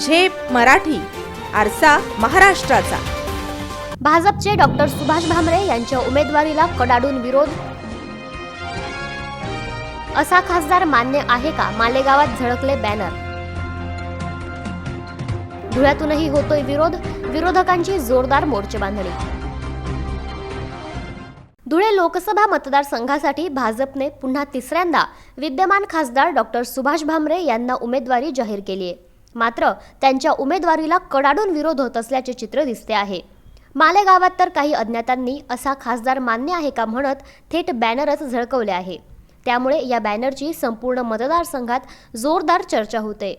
झेप मराठी आरसा महाराष्ट्राचा. भाजपचे डॉक्टर सुभाष भामरे यांच्या उमेदवारीला कडाडून विरोध. असा खासदार मान्य आहे का? मालेगावात झळकले बॅनर. धुळ्यातूनही होतोय विरोध. विरोधकांची जोरदार मोर्चेबांधणी धुळे लोकसभा मतदारसंघासाठी भाजपने पुन्हा तिसऱ्यांदा विद्यमान खासदार डॉक्टर सुभाष भामरे यांना उमेदवारी जाहीर केली आहे मात्र त्यांच्या उमेदवारीला कडाडून विरोध होत असल्याचे चित्र दिसते आहे. मालेगावात तर काही अज्ञातांनी असा खासदार मान्य आहे का म्हणत थेट बॅनरच झळकवले आहे. त्यामुळे या बॅनरची संपूर्ण मतदारसंघात जोरदार चर्चा होते.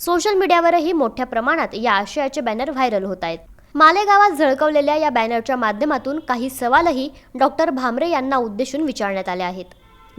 सोशल मीडियावरही मोठ्या प्रमाणात या आशयाचे बॅनर व्हायरल होत आहेत. मालेगावात झळकवलेल्या या बॅनरच्या माध्यमातून काही सवालही डॉक्टर भामरे यांना उद्देशून विचारण्यात आले आहेत.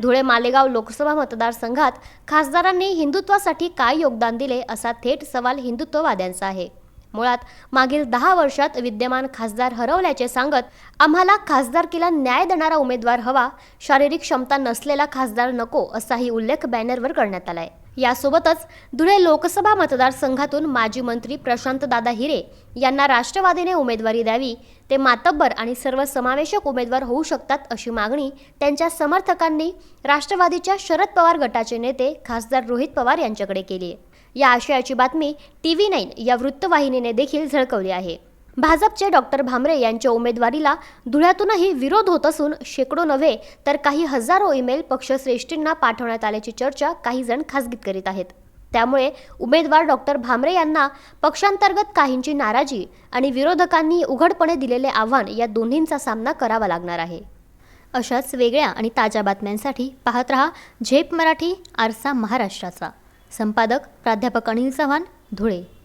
धुळे मालेगाव लोकसभा मतदारसंघात खासदारांनी हिंदुत्वासाठी काय योगदान दिले असा थेट सवाल हिंदुत्ववाद्यांचा आहे. मुळात मागील दहा वर्षात विद्यमान खासदार हरवल्याचे सांगत आम्हाला खासदारकीला न्याय देणारा उमेदवार हवा शारीरिक क्षमता नसलेला खासदार नको असाही उल्लेख बॅनरवर करण्यात आलाय. यासोबतच धुळे लोकसभा मतदारसंघातून माजी मंत्री प्रशांत दादा हिरे यांना राष्ट्रवादीने उमेदवारी द्यावी ते मातब्बर आणि सर्वसमावेशक उमेदवार होऊ शकतात अशी मागणी त्यांच्या समर्थकांनी राष्ट्रवादीच्या शरद पवार गटाचे नेते खासदार रोहित पवार यांच्याकडे केली आहे. या आशयाची बातमी टी व्ही नाईन या वृत्तवाहिनीने देखील झळकवली आहे. भाजपचे डॉक्टर भामरे यांच्या उमेदवारीला धुळ्यातूनही विरोध होत असून शेकडो नव्हे तर काही हजारो ईमेल पक्षश्रेष्ठींना पाठवण्यात आल्याची चर्चा काही जण खासगीत करीत आहेत. त्यामुळे उमेदवार डॉक्टर भामरे यांना पक्षांतर्गत काहींची नाराजी आणि विरोधकांनी उघडपणे दिलेले आव्हान या दोन्हींचा सामना करावा लागणार आहे. अशाच वेगळ्या आणि ताज्या बातम्यांसाठी पाहत रहा झेप मराठी आरसा महाराष्ट्राचा. संपादक प्राध्यापक अनिल चव्हाण धुळे.